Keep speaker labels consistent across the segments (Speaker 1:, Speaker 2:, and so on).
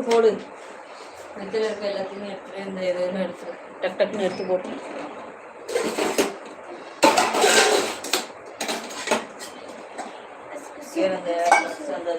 Speaker 1: எடுத்து போடு. ஃப்ரிட்ஜில் இருக்க எல்லாத்தையுமே எடுத்துட்டு இந்த இதெல்லாம் எடுத்து டக் டக்குன்னு எடுத்து போட்டு. அந்த அந்த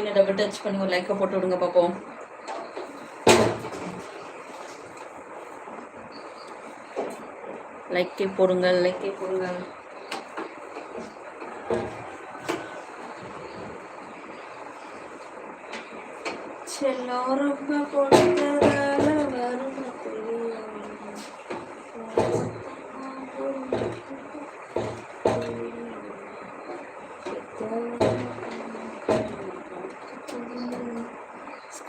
Speaker 1: ஸ்க்ரீனை டபுள் டச் பண்ணி ஒரு லைக்கை போட்டு விடுங்க பார்ப்போம் லைக்கே போடுங்கள் லைக்கே போடுங்கள். செல்லோரம் ரொம்ப கொடுத்ததால வரும்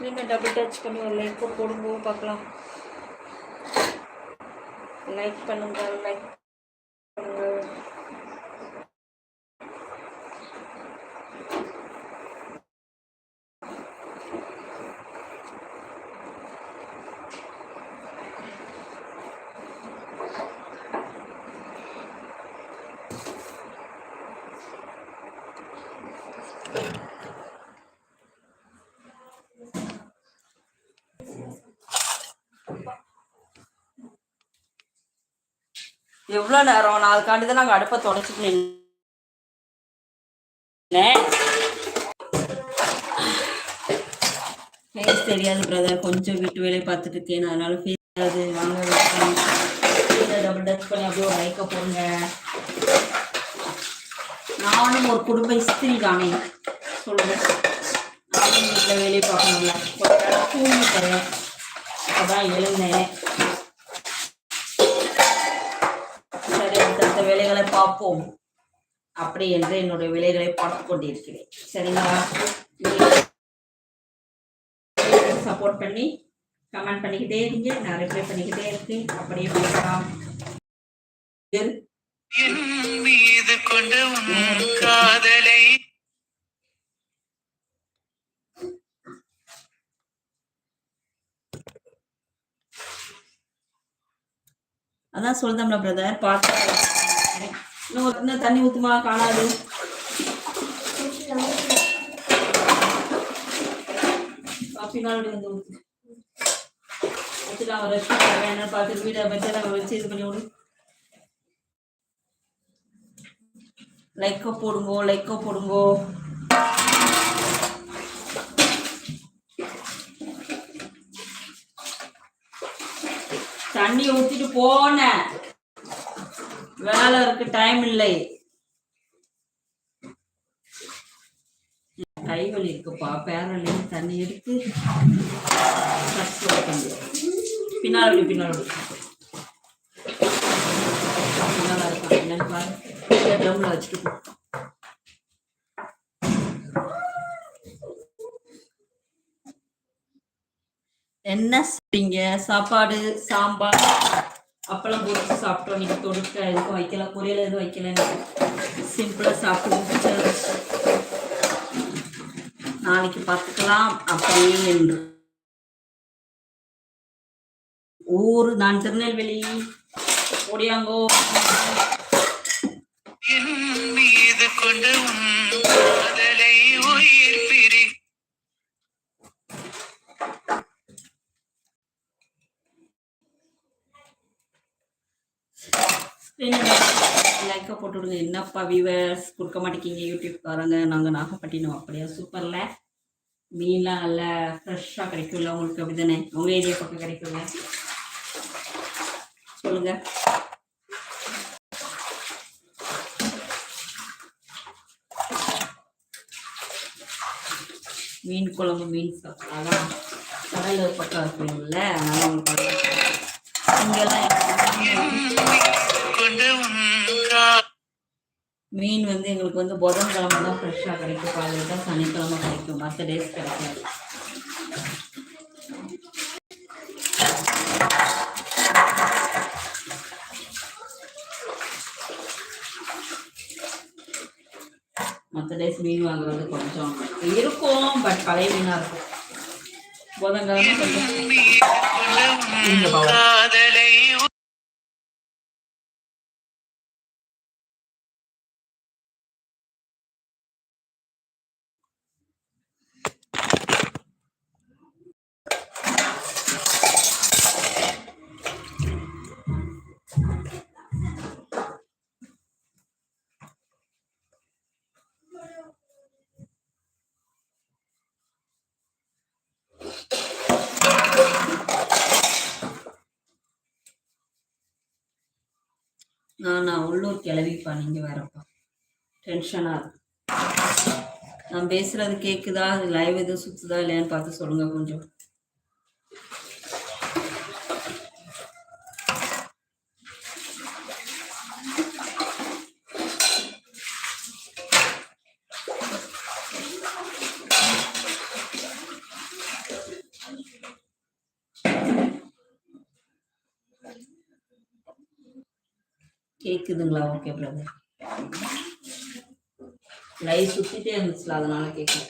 Speaker 1: ஸ்க்ரீனை டபுள் டச் பண்ணி ஒரு லைக் போடும்போது பார்க்கலாம் லைக் பண்ணுங்க லைக் பண்ணுங்க எவ்வளோ நேரம் நான் அதுக்காண்டி தான் நாங்கள் அடுப்பை தொடச்சிட்டு நின்னேன். ஃபேஸ் தெரியாது பிரதர் கொஞ்சம் வீட்டு வேலையை பார்த்துட்டு இருக்கேன். அதனால ஃபேஸ் தெரியாது வாங்க டபுள் டச் பண்ணி அப்படியே ஒரு லைக்கை போடுங்க. நானும் ஒரு குடும்ப இஸ்திரி தானே. சொல்லுங்க. நானும் வீட்டில் வேலையை பார்க்கணும்ல. ஒரு நேரம் தூங்கிட்டேன் அப்பதான் எழுந்தேன். வேலைகளை பார்ப்போம். அப்படி என்று என்னுடைய வேலைகளை பார்த்து கொண்டிருக்கிறேன். சரிங்களா? சப்போர்ட் பண்ணி கமெண்ட் பண்ணிக்கிட்டே இருங்க. நான் ரிப்ளை பண்ணிக்கிட்டே இருக்கேன். அப்படியே
Speaker 2: பேசலாம். மீது கொண்ட காதலை
Speaker 1: அதான் சொல்லுதம்ல பிரதர் பார்த்து இன்னும் இன்னும் தண்ணி ஊற்றுமா காணாது. காஃபி நாள் வந்து ஊற்று வச்சுட்டு அவன் ரெஸ்ட் என்ன பார்த்துட்டு வீடை வச்சு நம்ம வச்சு இது பண்ணி விடு. லைக்கோ போடுங்கோ லைக்கோ போடுங்கோ. தண்ணி ஊத்திட்டு போனேன் வேலை இருக்கு டைம் இல்லை. கை வலி இருக்குப்பா பேரலையும் தண்ணி எடுத்து பின்னால் விடு பின்னால் விடு. பின்னால இருக்கா என்னன்னு ட்ரம்ல வச்சுட்டு என்ன செய்வீங்க சாப்பாடு சாம்பார்? அப்பளம் பொறிச்சு சாப்பிட்டோம். நீங்க தொடுக்க எதுவும் வைக்கல பொரியல் எதுவும் வைக்கல சிம்பிளாக சாப்பிட்டு முடிச்சாச்சு. நாளைக்கு பார்த்துக்கலாம் அப்படியே என்று. ஊர் நான் திருநெல்வேலி. ஓடியாங்கோ.
Speaker 2: மீது உன் காதலை உயிர் பிரி
Speaker 1: லைக்கை போட்டு விடுங்க என்னப்பா வியூவர்ஸ் கொடுக்க மாட்டேங்கிங்க யூடியூப்காரங்க நாங்கள் நாகப்பட்டினம் அப்படியா? சூப்பரில் மீன்லாம் நல்லா ஃப்ரெஷ்ஷாக கிடைக்கும்ல உங்களுக்கு? அப்படி தானே உங்கள் ஏரியா பக்கம் கிடைக்குங்க சொல்லுங்க. மீன் குழம்பு மீன் சாப்பிட்டாதான் கடல் பக்கம் இருக்குங்கள அதனால உங்களுக்கு இங்கெல்லாம் மீன் வந்து எங்களுக்கு வந்து புதன்கிழமை தான் ஃப்ரெஷ்ஷாக கிடைக்கும். காலையில் தான் சனிக்கிழமை கிடைக்கும். மற்ற டேஸ் கிடைக்காது. மற்ற டேஸ் மீன் வாங்குறது கொஞ்சம் இருக்கும். பட் பழைய மீனாக இருக்கும். புதன்கிழமை கொஞ்சம் நான் நான் உள்ளூர் கிளவிப்பா நீங்கள் வேறப்பா. டென்ஷனாக நான் பேசுறது கேட்குதா லைவ் எதுவும் சுற்றுதா இல்லையான்னு பார்த்து சொல்லுங்க கொஞ்சம். கேக்குதுங்களா? ஓகே பிரதர் லைவ் சுத்திட்டே இருந்துச்சுல அதனால கேட்கல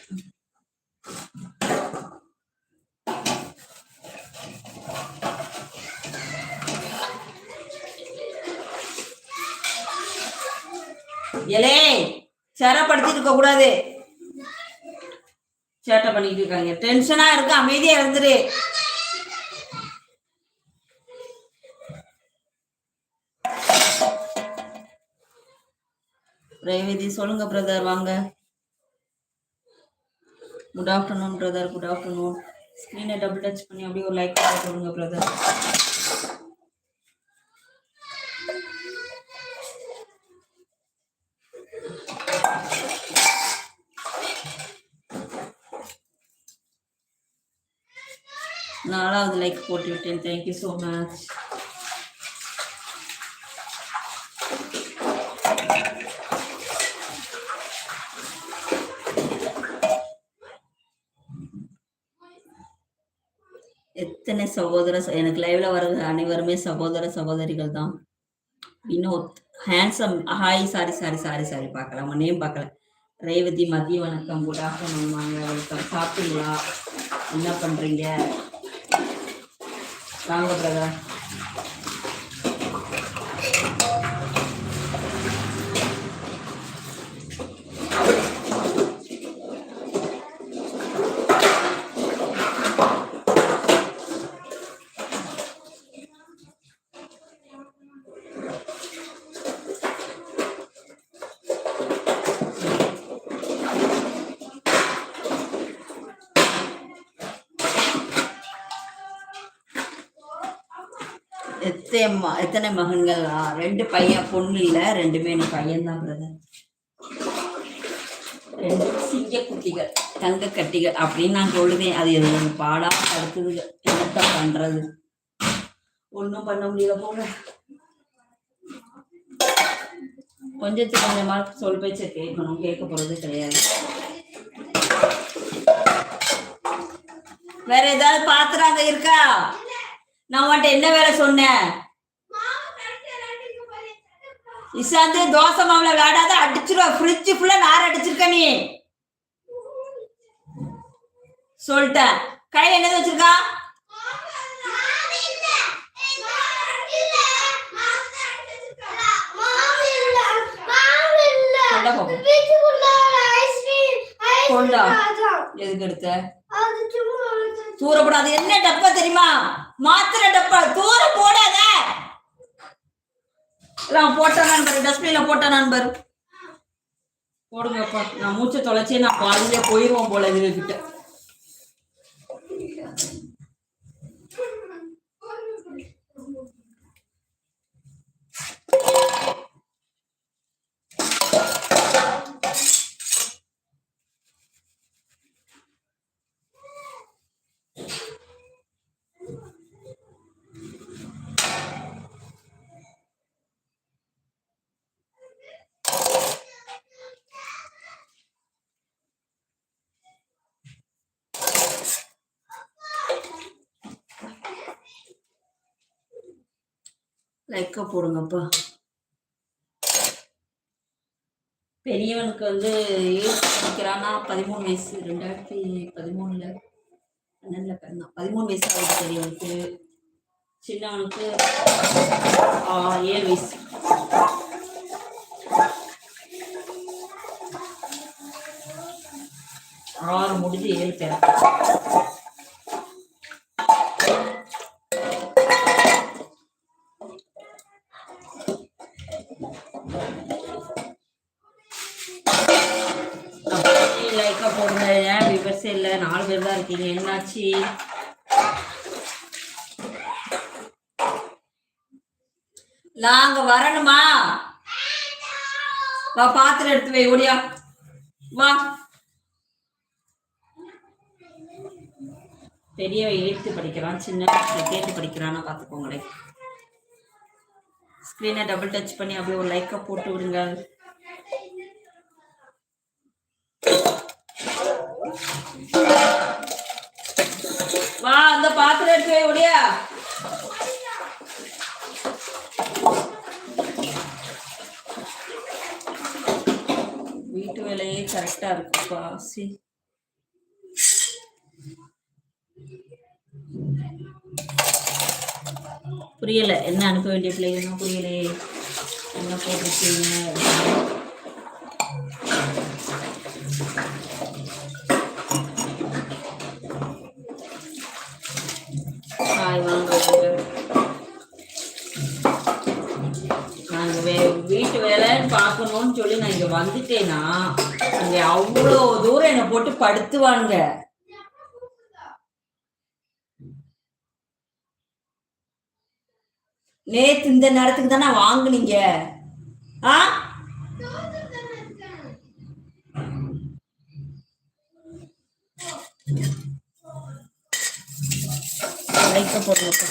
Speaker 1: எலே சேரப்படுத்திட்டு இருக்க கூடாது. சேட்டை பண்ணிட்டு இருக்காங்க. டென்ஷனா இருக்கு அமைதியா இருந்துரு. ரேவதி சொல்லுங்க பிரதர் வாங்க. Good afternoon brother good afternoon ஸ்க்ரீனை டபுள் டச் பண்ணி அப்படியே ஒரு லைக் பண்ணி சொல்லுங்க பிரதர் நாலாவது லைக் போட்டு விட்டேன். தேங்க்யூ ஸோ மச் எத்தனை சகோதர எனக்கு லைவ்ல வர்றது அனைவருமே சகோதர சகோதரிகள் தான் Vinoth handsome hi sorry sorry sorry sorry பார்க்கல. உங்க நேம் பார்க்கல. ரேவதி மதிய வணக்கம். குட் ஆஃப்டர்நூன் வாங்க வெல்கம் சாப்பிட்டீங்களா? என்ன பண்றீங்க? வாங்க பிரதர் எத்தனை எத்தனை மகன்கள்? ரெண்டு பையன் பொண்ணு இல்ல ரெண்டுமே எனக்கு பையன் தான் பிரதர் ரெண்டு சிங்க குட்டிகள் தங்க கட்டிகள் அப்படின்னு நான் சொல்லுவேன் அது எனக்கு பாடா அடுத்தது என்னத்த பண்றது? ஒன்றும் பண்ண முடியல போங்க. கொஞ்சத்துக்கு கொஞ்சமா சொல் பேச்ச கேட்கணும். கேட்க போறது கிடையாது. வேற ஏதாவது பாத்திரம் அங்க இருக்கா? நான் உன்கிட்ட என்ன வேலை சொன்னேன்? இசாந்து தோசை மாவுல விளையாடாத அடிச்சிருவா. ஃப்ரிட்ஜ் ஃபுல்லா நார் அடிச்சிருக்க நீ. சொல்லிட்டேன். கையில என்னது வச்சிருக்கா. கொண்டா. எதுக்கு எடுத்த? தூரப்படாது. என்ன டப்பா தெரியுமா? மாத்திர டப்பா தூர போடாத. நான் போட்டேன் நண்பர் டஸ்ட்பின்ல போட்டேன் நண்பர். போடுங்கப்பா. நான் மூச்சை தொலைச்சே நான் பாதியிலே போயிருவோம் போல இதுகிட்ட கிட்ட லைக்கா போடுங்கப்பா. பெரியவனுக்கு வந்து எயித் படிக்கிறான்னா பதிமூணு வயசு ரெண்டாயிரத்தி பதிமூணுல பன்னெண்டுல பிறந்தான். பதிமூணு வயசு ஆகுது பெரியவனுக்கு. சின்னவனுக்கு ஏழு வயசு. ஆறு முடிஞ்சு ஏழு பேர் ஏன் இல்லை. நாலு பேர் தான் இருக்கீங்க. என்னாச்சு? நாங்க வரணுமா? வா பாத்திரம் எடுத்து வை ஓடியா. வா. பெரியவன் எழுத்து படிக்கிறான் சின்ன கேட்டு படிக்கிறான்னு பார்த்துக்கோங்களேன் ஸ்க்ரீனை டபுள் டச் பண்ணி அப்படியே ஒரு லைக்கை போட்டு விடுங்க. வா அந்த பாத்திரம் எடுத்து வை ஒடியா வீட்டு வேலையே கரெக்டா இருக்குப்பா சி புரியல என்ன அனுப்ப வேண்டிய பிள்ளைங்க புரியலையே? என்ன போட்டிருக்கீங்க ஹாய் வாங்க வாங்க நாங்க வே- வீட்டு வேலைன்னு பார்க்கணும்னு சொல்லி நான் இங்க வந்துட்டேன்னா இங்க அவ்வளோ தூரம் என்னை போட்டு படுத்துவானுங்க. நேத்து இந்த நேரத்துக்கு தானே வாங்குனீங்க? ஆ? வைக்க போடுங்கப்பா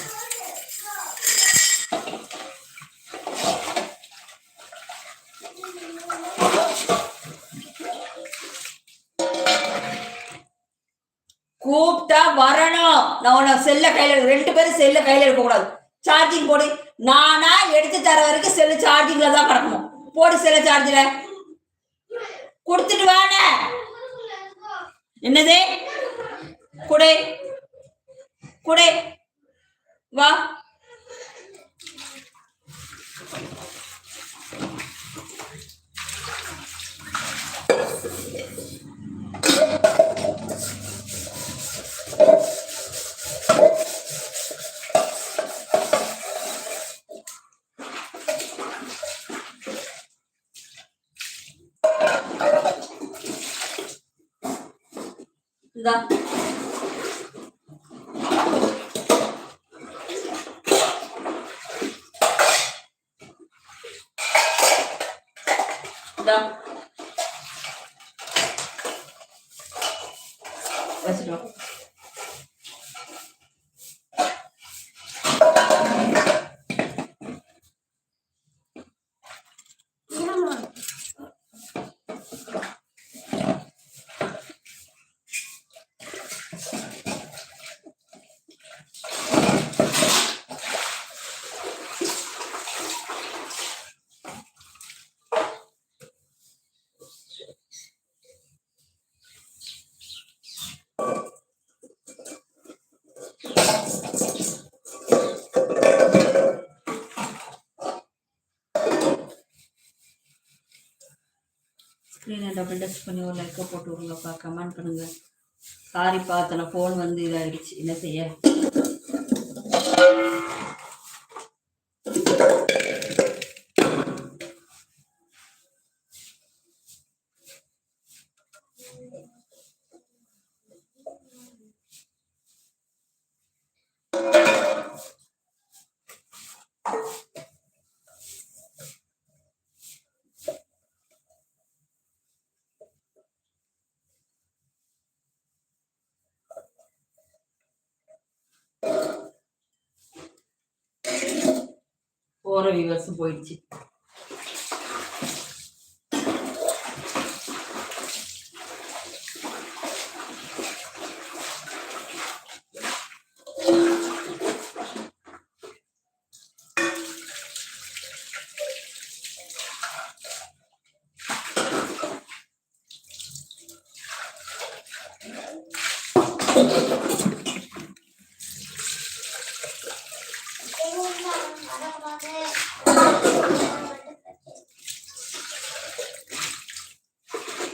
Speaker 1: கூப்பிட்டா வரணும். நான் உன்னை செல்ல கையில ரெண்டு பேரும் செல்ல கையில இருக்கக்கூடாது கூடாது. சார்ஜிங் போடு. நானா எடுத்து தர வரைக்கும் செல்லு சார்ஜிங்ல தான் கிடக்கணும். போடு செல்ல சார்ஜில கொடுத்துட்டு வானே என்னது? குடே. குடே. வா. 된다. 된다. 마시라고. டச் பண்ணி ஒரு லைக்கை போட்டு விடுங்கப்பா கமெண்ட் பண்ணுங்க. சாரிப்பா அத்தனை ஃபோன் வந்து இதாகிடுச்சு என்ன செய்ய? வியூவர்ஸும் போயிடுச்சு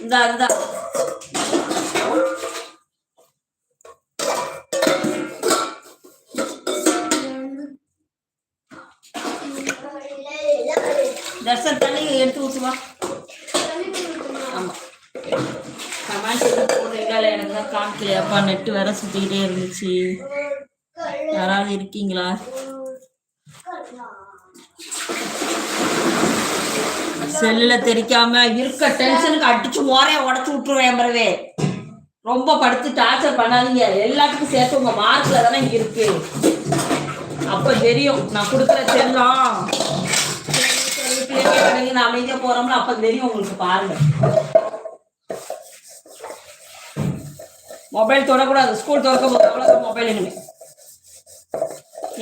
Speaker 1: இந்த அதுதான் தர்சன் தண்ணி எடுத்து ஊற்றுவா ஆமாம் கமெண்ட் போடுறீங்களா எனக்கு தான் காமிக்கலையாப்பா. நெட்டு வேற சுற்றிக்கிட்டே இருந்துச்சு. யாராவது இருக்கீங்களா? செல்லுல தெரிக்காம இருக்க டென்ஷனுக்கு அடிச்சு மோரைய உடச்சு விட்டுருவேன் பிறவே. ரொம்ப படுத்து டார்ச்சர் பண்ணாதீங்க. எல்லாத்துக்கும் சேர்த்து உங்க மார்க்ல தானே இருக்கு. அப்ப தெரியும். நான் கொடுக்குற செல்லம் நான் அமைதியா போறோம்ல அப்ப தெரியும் உங்களுக்கு பாருங்க. மொபைல் தொடக்கூடாது. ஸ்கூல் திறக்க போது அவ்வளோதான் மொபைல் இனிமே.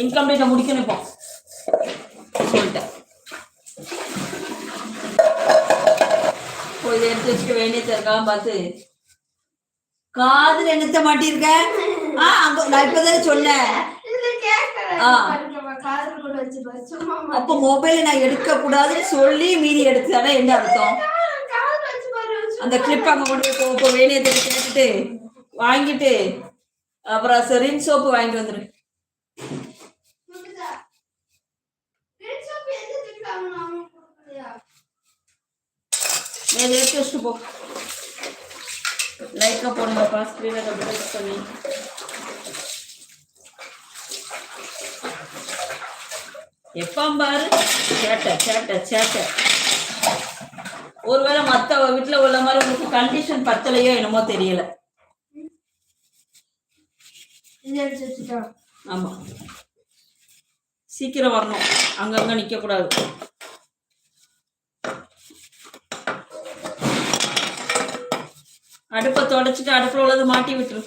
Speaker 1: இன்கம்ப்ளீட்டை முடிக்கணும் இப்போ. சொல்லிட்டேன் இதை எடுத்து வச்சுக்க வேண்டியது இருக்காம பார்த்து காதுல என்னத்த மாட்டிருக்க ஆ அங்க நான் இப்பதான் சொன்னேன் அப்ப மொபைல் நான் எடுக்க கூடாதுன்னு சொல்லி மீதி எடுத்தாடா என்ன அர்த்தம்? அந்த கிளிப் அங்க கொண்டு போய் இப்போ வேலையை கேட்டுட்டு வாங்கிட்டு அப்புறம் ரின் சோப்பு வாங்கிட்டு வந்துரு. அதை எடுத்து வச்சுட்டு போ. லைக்கா போடுங்கப்பா ஸ்க்ரீனில் டபுள் பண்ணி. எப்பம் பாரு? சேட்டை சேட்டை சேட்டை. ஒருவேளை மத்த வீட்டுல உள்ள மாதிரி உங்களுக்கு கண்டிஷன் பத்தலையோ என்னமோ தெரியல. ஆமா. சீக்கிரம் வரணும். அங்கங்க நிக்க அடுப்பை தொடச்சிட்டு அடுப்புல உள்ளது மாட்டி விட்டுரு.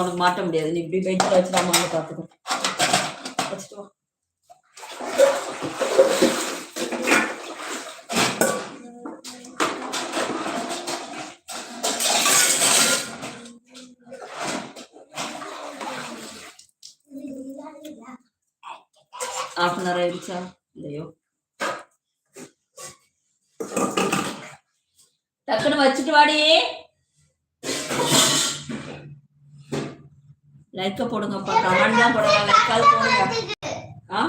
Speaker 1: உனக்கு மாட்ட முடியாது. நீ இப்படி வெயிட்டில் வச்சுட்டு அம்மாவை பார்த்துக்கோ வச்சுட்டு வா. ஹாஃப் அன் ஹவர் ஆயிடுச்சா? இல்லையோ. டக்குன்னு வச்சுட்டு வாடியே லைக்க போடுங்கப்பா கமெண்ட் தான் போடுங்க. லைக்காவது போடுங்க ஆ?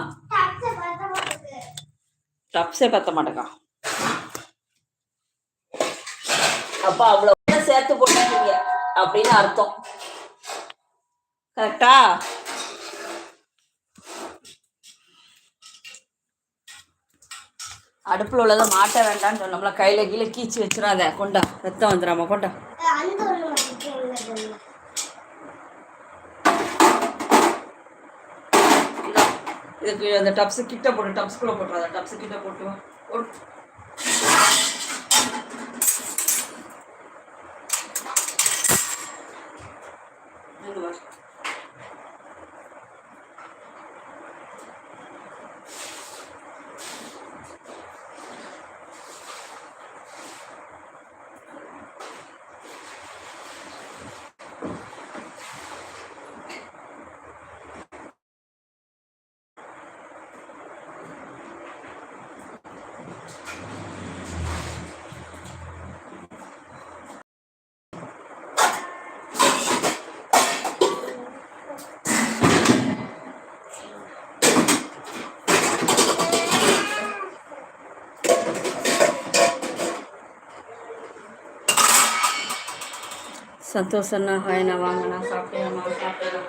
Speaker 1: டப்ஸே பத்த மாட்டேக்கா. அப்பா அவ்வளவு சேர்த்து போட்டுருக்கீங்க. அப்படின்னு அர்த்தம். கரெக்டா அடுப்புல உள்ளதை மாட்ட வேண்டாம்னு சொன்னோம்ல கையில கீழே கீச்சு வச்சிடாத. கொண்டா ரத்தம் வந்துடாம கொண்டா
Speaker 3: அந்த ஒண்ணு மட்டும் உள்ளது
Speaker 1: இந்தா, இதுக்கு அந்த டப்ஸு கிட்ட போட்டு டப்ஸ்குள்ளே போட்டுறாங்க டப்ஸு கிட்ட போட்டு ஒரு போடு. இங்க வா. சந்தோஷம்னா அண்ணா ஹாய் நான் வாங்கண்ணா சாப்பிட்டேன் சாப்பிட்டேன்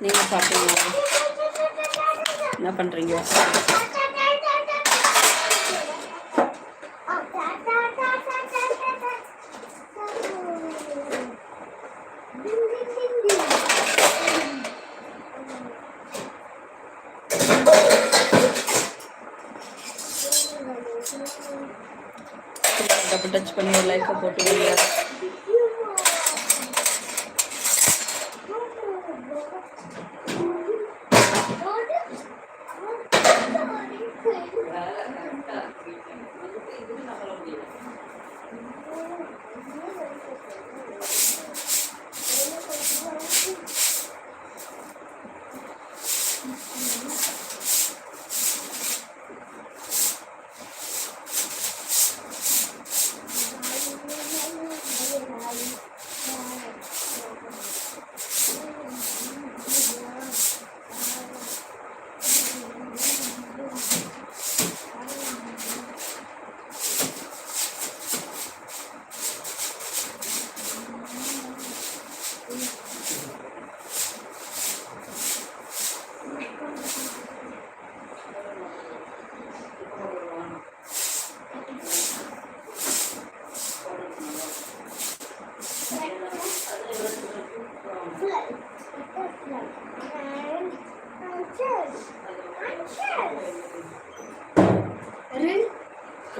Speaker 1: நீங்கள் சாப்பிட்டீங்களா என்ன பண்ணுறீங்க டபுள் டச் பண்ணி ஒரு லைக்கை போட்டு விடுங்க.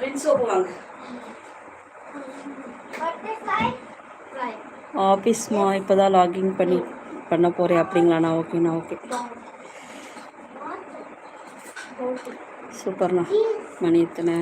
Speaker 1: ரின் சோப்பு வாங்க ஆஃபீஸ்மா இப்போ தான் லாகின் பண்ணி பண்ண போகிறேன் அப்படிங்களாண்ணா ஓகேண்ணா ஓகே சூப்பர்ண்ணா மணி எத்தனை?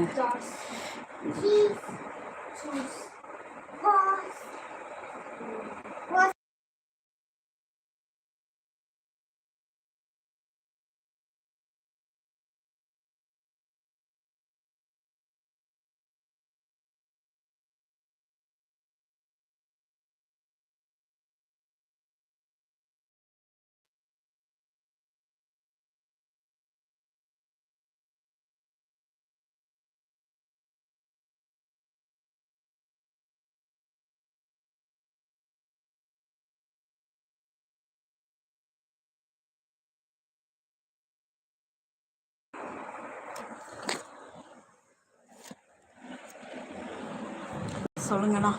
Speaker 1: சொல்லுங்கண்ணா.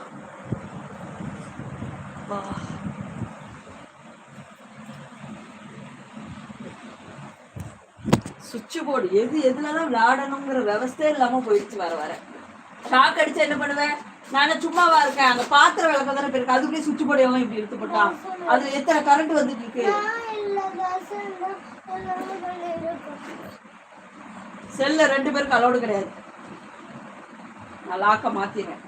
Speaker 1: வா. சுவிட்ச் போர்டு எது எதுலதான் விளையாடணுங்கிற விவசாயம் இல்லாம போயிடுச்சு வர வர. ஷாக் அடிச்சு என்ன பண்ணுவேன் நான் சும்மாவா இருக்கேன். அந்த பாத்திரம் விளக்கம் தானே போயிருக்கு அதுக்குள்ளே சுவிட்ச் போர்டு எவன் இப்படி எடுத்து போட்டான் அது எத்தனை கரண்ட் வந்துட்டு இருக்கு? செல்ல ரெண்டு பேருக்கு அலோடு கிடையாது. நான் லாக்க மாத்திடுறேன்.